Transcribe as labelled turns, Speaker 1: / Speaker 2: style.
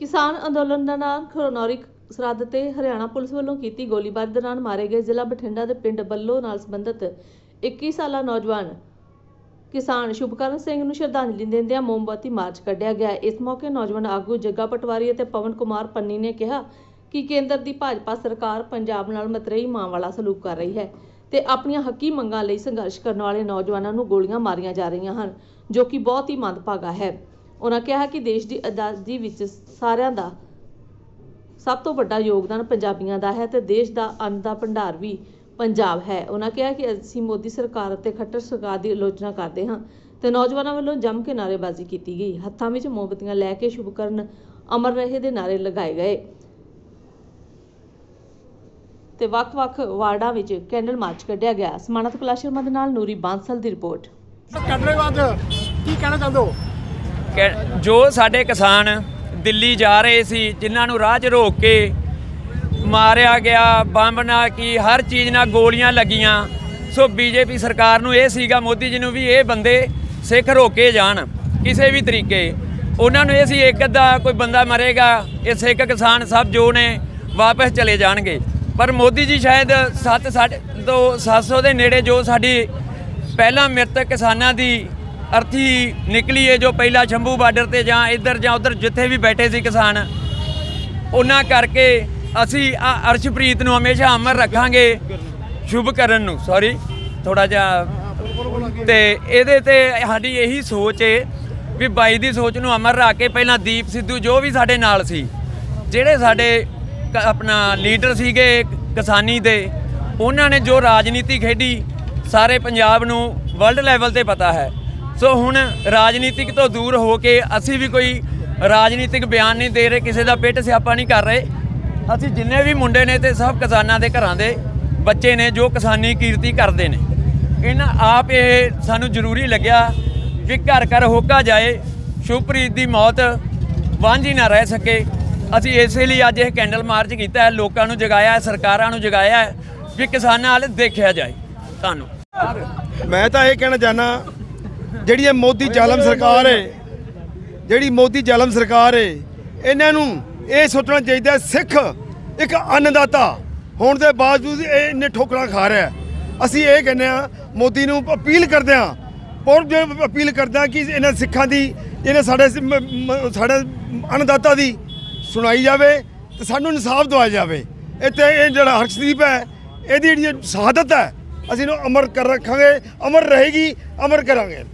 Speaker 1: ਕਿਸਾਨ ਅੰਦੋਲਨ ਦੌਰਾਨ ਖਰੋਨੌਰੀ ਸਰਹੱਦ ਤੇ ਹਰਿਆਣਾ ਪੁਲਿਸ ਵੱਲੋਂ ਕੀਤੀ ਗੋਲੀਬਾਰੀ ਦੌਰਾਨ ਮਾਰੇ ਗਏ ਜ਼ਿਲ੍ਹਾ ਬਠਿੰਡਾ ਦੇ ਪਿੰਡ ਬੱਲੋ ਨਾਲ ਸੰਬੰਧਿਤ 21 ਸਾਲਾ ਨੌਜਵਾਨ ਕਿਸਾਨ ਸ਼ੁਭਕਰਨ ਸਿੰਘ ਨੂੰ ਸ਼ਰਧਾਂਜਲੀ ਦਿੰਦਿਆਂ ਮੋਮਬੱਤੀ ਮਾਰਚ ਕੱਢਿਆ ਗਿਆ। ਇਸ ਮੌਕੇ ਨੌਜਵਾਨ ਆਗੂ ਜੱਗਾ ਪਟਵਾਰੀ ਅਤੇ ਪਵਨ ਕੁਮਾਰ ਪੰਨੀ ਨੇ ਕਿਹਾ ਕਿ ਕੇਂਦਰ ਦੀ ਭਾਜਪਾ ਸਰਕਾਰ ਪੰਜਾਬ ਨਾਲ ਮਤਰੇਈ ਮਾਂ ਵਾਲਾ ਸਲੂਕ ਕਰ ਰਹੀ ਹੈ ਤੇ ਆਪਣੀਆਂ ਹੱਕੀ ਮੰਗਾਂ ਲਈ ਸੰਘਰਸ਼ ਕਰਨ ਵਾਲੇ ਨੌਜਵਾਨਾਂ ਨੂੰ ਗੋਲੀਆਂ ਮਾਰੀਆਂ ਜਾ ਰਹੀਆਂ ਹਨ, ਜੋ ਕਿ ਬਹੁਤ ਹੀ ਮੰਦਭਾਗਾ ਹੈ। ਉਹਨਾਂ ਕਿਹਾ ਕਿ ਦੇਸ਼ ਦੀ ਆਜ਼ਾਦੀ ਵਿੱਚ ਸਾਰਿਆਂ ਦਾ ਸਭ ਤੋਂ ਵੱਡਾ ਯੋਗਦਾਨ ਪੰਜਾਬੀਆਂ ਦਾ ਹੈ ਤੇ ਦੇਸ਼ ਦਾ ਅੰਨ ਦਾ ਭੰਡਾਰ ਵੀ ਪੰਜਾਬ ਹੈ। ਉਹਨਾਂ ਕਿਹਾ ਕਿ ਅਸੀਂ ਮੋਦੀ ਸਰਕਾਰ ਅਤੇ ਖੱਟਰ ਸਰਕਾਰ ਦੀ ਆਲੋਚਨਾ ਕਰਦੇ ਹਾਂ ਤੇ ਨੌਜਵਾਨਾਂ ਵੱਲੋਂ ਜੰਮ ਕੇ ਨਾਅਰੇਬਾਜ਼ੀ ਕੀਤੀ ਗਈ। ਹੱਥਾਂ ਵਿੱਚ ਮੋਮਬੱਤੀਆਂ ਲੈ ਕੇ ਸ਼ੁਭਕਰਨ ਅਮਰ ਰਹੇ ਦੇ ਨਾਅਰੇ ਲਗਾਏ ਗਏ। ਤੇ ਵੱਖ-ਵੱਖ ਵਾਰਡਾਂ ਵਿੱਚ ਕੈਂਡਲ ਮਾਰਚ ਕੱਢਿਆ ਗਿਆ। ਸਮਾਨਤ ਕਲਾ ਦੇ ਨਾਲ ਨੂਰੀ ਬਾਂਸਲ ਦੀ ਰਿਪੋਰਟ।
Speaker 2: ਕੱਢਣੇ ਬਾਅਦ ਕੀ ਕਹਿਣਾ ਚਾਹੁੰਦੇ ਹੋ?
Speaker 3: ਜੋ ਸਾਡੇ ਕਿਸਾਨ ਦਿੱਲੀ ਜਾ ਰਹੇ ਸੀ, ਜਿਨ੍ਹਾਂ ਨੂੰ ਰਾਹ 'ਚ ਰੋਕ ਕੇ ਮਾਰਿਆ ਗਿਆ, ਬੰਬ ਨਾਲ ਕੀ, ਹਰ ਚੀਜ਼ ਨਾਲ ਗੋਲੀਆਂ ਲੱਗੀਆਂ। ਸੋ ਬੀਜੇਪੀ ਸਰਕਾਰ ਨੂੰ ਇਹ ਸੀਗਾ, ਮੋਦੀ ਜੀ ਨੂੰ ਵੀ ਇਹ ਬੰਦੇ ਸਿੱਖ ਰੋਕੇ ਜਾਣ, ਕਿਸੇ ਵੀ ਤਰੀਕੇ। ਉਹਨਾਂ ਨੂੰ ਇਹ ਸੀ, ਇੱਕ ਅੱਧਾ ਕੋਈ ਬੰਦਾ ਮਰੇਗਾ, ਇਹ ਸਿੱਖ ਕਿਸਾਨ ਸਭ ਜੋ ਨੇ ਵਾਪਸ ਚਲੇ ਜਾਣਗੇ। ਪਰ ਮੋਦੀ ਜੀ ਸ਼ਾਇਦ 7 ਸਾਢੇ ਤੋਂ 700 ਦੇ ਨੇੜੇ ਜੋ ਸਾਡੀ ਪਹਿਲਾਂ ਮ੍ਰਿਤਕ ਕਿਸਾਨਾਂ ਦੀ ਅਰਥੀ ਨਿਕਲੀ ਹੈ ਜੋ ਪਹਿਲਾਂ ਸ਼ੰਭੂ ਬਾਰਡਰ ਤੇ ਜਾਂ ਇੱਧਰ ਜਾਂ ਉੱਧਰ ਜਿੱਥੇ ਵੀ ਬੈਠੇ ਸੀ ਕਿਸਾਨ, ਉਹਨਾਂ ਕਰਕੇ ਅਸੀਂ ਆ ਅਰਸ਼ਪ੍ਰੀਤ ਨੂੰ ਹਮੇਸ਼ਾ ਅਮਰ ਰੱਖਾਂਗੇ ਸ਼ੁਭ ਕਰਨ ਨੂੰ ਸੌਰੀ ਥੋੜਾ ਜਿਹਾ ਤੇ ਇਹਦੇ ਤੇ ਸਾਡੀ ਇਹੀ ਸੋਚ ਏ ਵੀ ਬਾਈ ਦੀ ਸੋਚ ਨੂੰ ਅਮਰ ਰੱਖ ਕੇ ਪਹਿਲਾਂ ਦੀਪ ਸਿੱਧੂ ਜੋ ਵੀ ਸਾਡੇ ਨਾਲ ਸੀ, ਜਿਹੜੇ ਸਾਡੇ ਆਪਣਾ ਲੀਡਰ ਸੀਗੇ ਕਿਸਾਨੀ ਦੇ, ਉਹਨਾਂ ਨੇ ਜੋ ਰਾਜਨੀਤੀ ਖੇਡੀ, ਸਾਰੇ ਪੰਜਾਬ ਨੂੰ ਵਰਲਡ ਲੈਵਲ ਤੇ ਪਤਾ ਹੈ। ਸੋ ਹੁਣ ਰਾਜਨੀਤਿਕ ਤੋਂ ਦੂਰ ਹੋ ਕੇ ਅਸੀਂ ਵੀ ਕੋਈ ਰਾਜਨੀਤਿਕ ਬਿਆਨ ਨਹੀਂ ਦੇ ਰਹੇ, ਕਿਸੇ ਦਾ ਪਿੱਟ ਸਿਆਪਾ ਨਹੀਂ ਕਰ ਰਹੇ। ਅਸੀਂ ਜਿੰਨੇ ਵੀ ਮੁੰਡੇ ਨੇ ਤੇ ਸਭ ਕਿਸਾਨਾਂ ਦੇ ਘਰਾਂ ਦੇ ਬੱਚੇ ਨੇ ਜੋ ਕਿਸਾਨੀ ਕੀਰਤੀ ਕਰਦੇ ਨੇ। ਇਹਨਾਂ ਆਪ ਇਹ ਸਾਨੂੰ ਜ਼ਰੂਰੀ ਲੱਗਿਆ ਵੀ ਘਰ ਘਰ ਹੋਕਾ ਜਾਏ, ਸ਼ੁਭਪ੍ਰੀਤ ਦੀ ਮੌਤ ਵਾਂਝੀ ਨਾ ਰਹਿ ਸਕੇ। ਅਸੀਂ ਇਸੇ ਲਈ ਅੱਜ ਇਹ ਕੈਂਡਲ ਮਾਰਚ ਕੀਤਾ ਹੈ, ਲੋਕਾਂ ਨੂੰ ਜਗਾਇਆ ਹੈ, ਸਰਕਾਰਾਂ ਨੂੰ ਜਗਾਇਆ ਹੈ ਵੀ ਕਿਸਾਨਾਂ ਵੱਲ ਦੇਖਿਆ ਜਾਏ। ਤੁਹਾਨੂੰ
Speaker 2: ਮੈਂ ਤਾਂ ਇਹ ਕਹਿਣਾ ਚਾਹਨਾ ਜਿਹੜੀ ਇਹ ਮੋਦੀ ਜ਼ਾਲਮ ਸਰਕਾਰ ਹੈ ਜਿਹੜੀ ਮੋਦੀ ਜ਼ਾਲਮ ਸਰਕਾਰ ਹੈ ਇਹਨਾਂ ਨੂੰ ਇਹ ਸੋਚਣਾ ਚਾਹੀਦਾ ਸਿੱਖ ਇੱਕ ਅੰਨਦਾਤਾ ਹੋਣ ਦੇ ਬਾਵਜੂਦ ਇਹ ਇੰਨੇ ਠੋਕਰਾਂ ਖਾ ਰਿਹਾ ਅਸੀਂ ਇਹ ਕਹਿੰਦੇ ਆ ਮੋਦੀ ਨੂੰ ਅਪੀਲ ਕਰਦੇ ਆ ਔਰ ਅਪੀਲ ਕਰਦੇ ਆ ਕਿ ਇਹਨਾਂ ਸਿੱਖਾਂ ਦੀ, ਇਹਨਾਂ ਸਾਡੇ ਸਾਡੇ ਅੰਨਦਾਤਾ ਦੀ ਸੁਣਾਈ ਜਾਵੇ ਤੇ ਸਾਨੂੰ ਇਨਸਾਫ ਦਵਾਇਆ ਜਾਵੇ। ਇੱਥੇ ਇਹ ਜਿਹੜਾ ਹਰਸ਼ਦੀਪ ਹੈ, ਇਹਦੀ ਜਿਹੜੀ ਸ਼ਹਾਦਤ ਹੈ, ਅਸੀਂ ਇਹਨੂੰ ਅਮਰ ਕਰ ਰੱਖਾਂਗੇ, ਅਮਰ ਰਹੇਗੀ, ਅਮਰ ਕਰਾਂਗੇ।